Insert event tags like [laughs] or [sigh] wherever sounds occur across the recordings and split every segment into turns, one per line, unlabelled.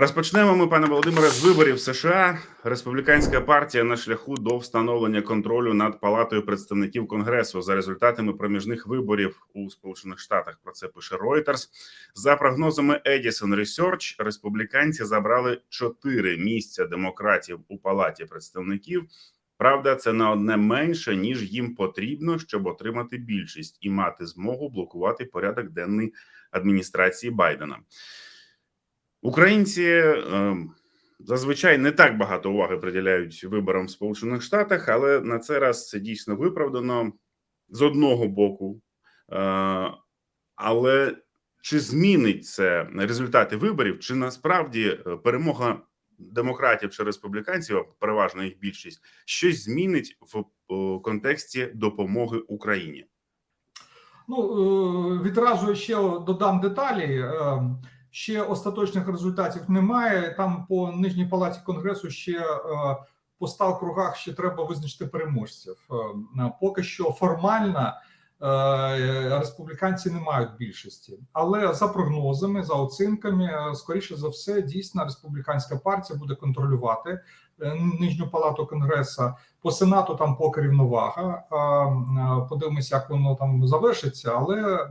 Розпочнемо ми, пане Володимире, з виборів США. Республіканська партія на шляху до встановлення контролю над палатою представників конгресу за результатами проміжних виборів у Сполучених Штатах. Про це пише Reuters. За прогнозами Edison Research, республіканці забрали чотири місця демократів у палаті представників. Правда, це на одне менше ніж їм потрібно, щоб отримати більшість і мати змогу блокувати порядок денний адміністрації Байдена. Українці е, зазвичай не так багато уваги приділяють виборам в Сполучених Штатах, але на цей раз це дійсно виправдано з одного боку. Е, але чи змінить це результати виборів? Чи насправді е, перемога демократів чи республіканців, переважно їх більшість, щось змінить в контексті допомоги Україні?
Ну е, відразу ще додам деталі. Ще остаточних результатів немає. Там по нижній палаті конгресу ще е, по ста округах ще треба визначити переможців. Е, Поки що формально е, республіканці не мають більшості, але за прогнозами, за оцінками, скоріше за все, дійсно республіканська партія буде контролювати нижню палату конгресу. По сенату там поки рівновага. Подивимося, як воно там завершиться, але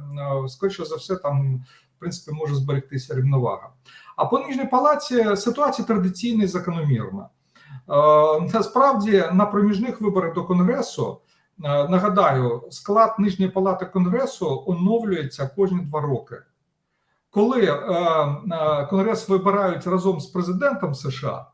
скоріше за все там принципі може зберегтися рівновага. А по нижній палаці ситуація традиційна і закономірна. Е, Насправді на проміжних виборах до конгресу е, нагадаю, склад нижньої палати конгресу оновлюється кожні два роки. Коли е, конгрес вибирають разом з президентом США,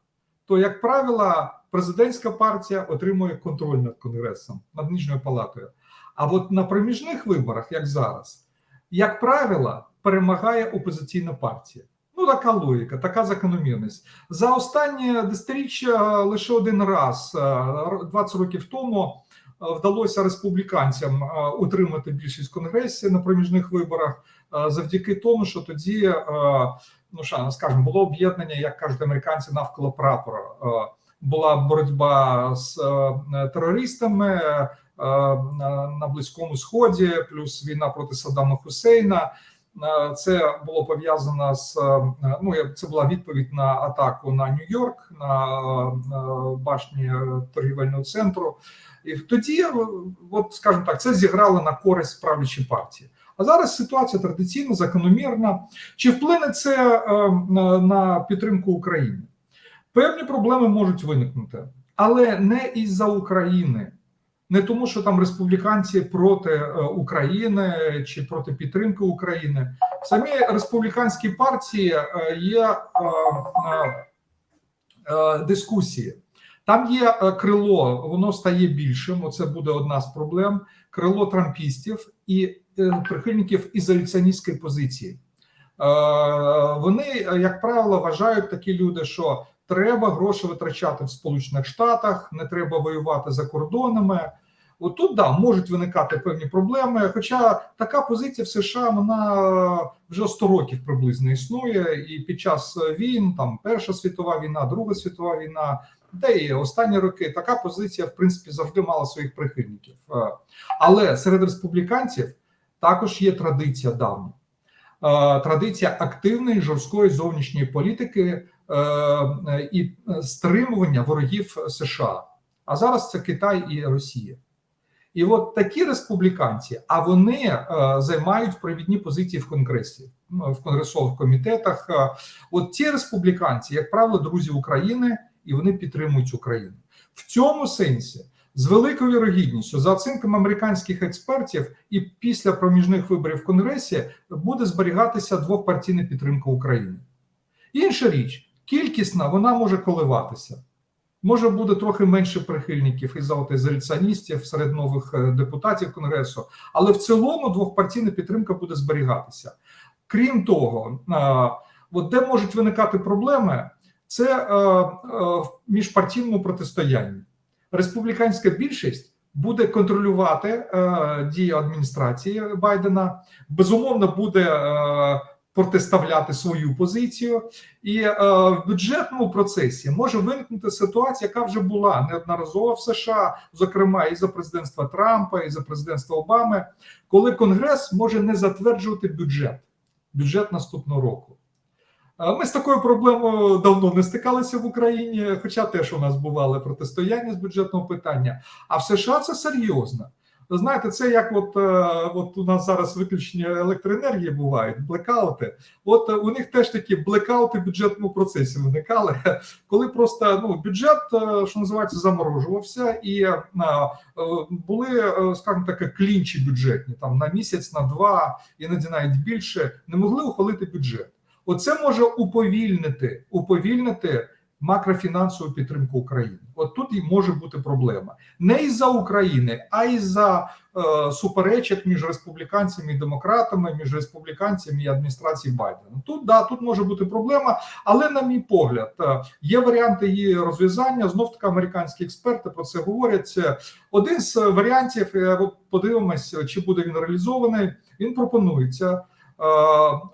то, як правило, президентська партія отримує контроль над конгресом, над нижньою палатою. А от на проміжних виборах, як зараз, як правило, перемагає опозиційна партія. Ну, така логіка, така закономірність. За останні десятиріччя лише один раз, е, 20 років тому, е, вдалося республіканцям е, утримати більшість в на проміжних виборах е, завдяки тому, що тоді, е, ну що, скажімо, було об'єднання, як кажуть американці, навколо прапора. Е, Була боротьба з е, терористами е, на Близькому Сході, плюс війна проти Саддама Хусейна. Е, Це було пов'язано з е, ну це була відповідь на атаку на Нью-Йорк, на, на башні е, торгівельного центру. І тоді, е, от скажімо так, це зіграло на користь правлячої партії. А зараз ситуація традиційна, закономірна. Чи вплине це е, на підтримку України? Певні проблеми можуть виникнути, але не із-за України. Не тому, що там республіканці проти е, України чи проти підтримки України. В самій республіканській партії е, є е, дискусії. Там є крило, воно стає більшим. Оце буде одна з проблем. Крило трампістів і прихильників ізоляціоністської позиції. Вони, як правило, вважають такі люди, що треба гроші витрачати в Сполучених Штатах, не треба воювати за кордонами. Отут да можуть виникати певні проблеми. Хоча така позиція в США вона вже 100 років приблизно існує, і під час війн, там Перша світова війна, Друга світова війна, де і останні роки така позиція, в принципі, завжди мала своїх прихильників. Е, Але серед республіканців також є традиція давня. Е, Традиція активної жорсткої зовнішньої політики і стримування ворогів США. А зараз це Китай і Росія. І от такі республіканці, а вони е, займають провідні позиції в конгресі, ну, в конгресових комітетах. Е, От ті республіканці, як правило, друзі України, і вони підтримують Україну в цьому сенсі. З великою вірогідністю, за оцінками американських експертів, і після проміжних виборів в Конгресі буде зберігатися двопартійна підтримка України. Інша річ, кількісна вона може коливатися. Може буде трохи менше прихильників із ізоляціоністів серед нових е, депутатів конгресу, але в цілому двохпартійна підтримка буде зберігатися. Крім того, е, от де можуть виникати проблеми, це е, в міжпартійному протистоянні. Республіканська більшість буде контролювати дії адміністрації Байдена, безумовно, буде протиставляти свою позицію, і е, в бюджетному процесі може виникнути ситуація, яка вже була неодноразово в США, зокрема і за президентства Трампа, і за президентства Обами, коли Конгрес може не затверджувати бюджет, бюджет наступного року. Ми з такою проблемою давно не стикалися в Україні, хоча теж у нас бували протистояння з бюджетного питання. А в США це серйозно. Знаєте, це як от, е, от у нас зараз виключення електроенергії бувають, блекаути. От е, у них теж такі блекаути в бюджетному процесі виникали, [laughs] коли просто ну, бюджет, е, що називається, заморожувався, і е, були, скажімо так, клінчі бюджетні там на місяць, на два, іноді навіть більше, не могли ухвалити бюджет. Оце може уповільнити, уповільнити макрофінансову підтримку України. От тут і може бути проблема не із-за України, а із-за е, суперечок між республіканцями і демократами, між республіканцями і адміністрацією Байдена. Тут да, тут може бути проблема, але на мій погляд, е, є варіанти її розв'язання. Знов таки американські експерти про це говорять. Е, Один з варіантів, е, от подивимось, чи буде він реалізований. Він пропонується е,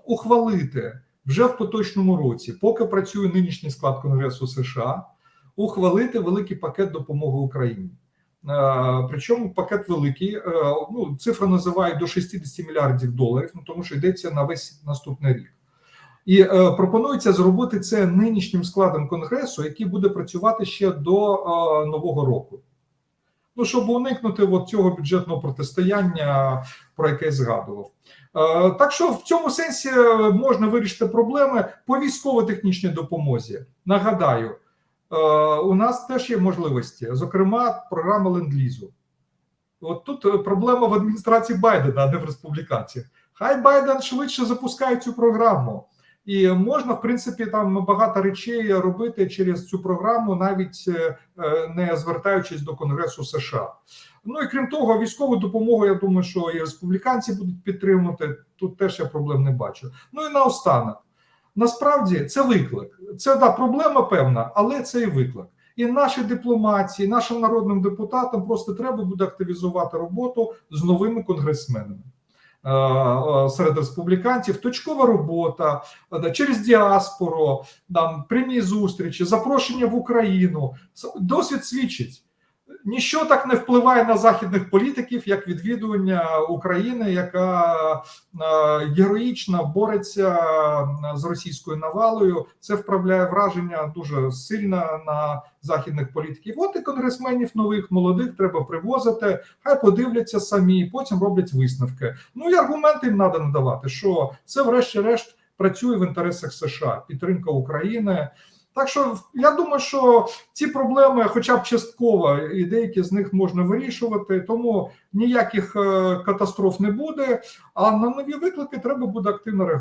ухвалити вже в поточному році, поки працює нинішній склад Конгресу США, ухвалити великий пакет допомоги Україні. Е, Причому пакет великий, е, ну цифра називають до 60 мільярдів доларів, ну тому що йдеться на весь наступний рік. І е, пропонується зробити це нинішнім складом конгресу, який буде працювати ще до е, нового року. Ну, щоб уникнути от цього бюджетного протистояння, про яке я згадував. Е, так що в цьому сенсі е, можна вирішити проблеми по військово-технічній допомозі. Нагадаю, е, у нас теж є можливості, зокрема, програма ленд-лізу. От тут проблема в адміністрації Байдена, а не в республіканців. Хай Байден швидше запускає цю програму. І можна, в принципі, там багато речей робити через цю програму, навіть е, е, не звертаючись до Конгресу США. Ну і крім того, військову допомогу, я думаю, що і республіканці будуть підтримувати. Тут теж я проблем не бачу. Ну і наостанок. Насправді це виклик. Це да, проблема певна, але це і виклик. І нашій дипломатії, нашим народним депутатам просто треба буде активізувати роботу з новими конгресменами. Е, е, Серед республіканців точкова робота е, через діаспору, там прямі зустрічі, запрошення в Україну. Досвід свідчить. Ніщо так не впливає на західних політиків, як відвідування України, яка е, героїчно бореться е, з російською навалою. Це вправляє враження дуже сильно на західних політиків. От і конгресменів нових молодих треба привозити, хай подивляться самі, потім роблять висновки. Ну і аргументи їм треба надавати, що це, врешті-решт, працює в інтересах США, підтримка України. Так що я думаю, що ці проблеми, хоча б частково, і деякі з них можна вирішувати, тому ніяких е, катастроф не буде. А на нові виклики треба буде активно реагувати.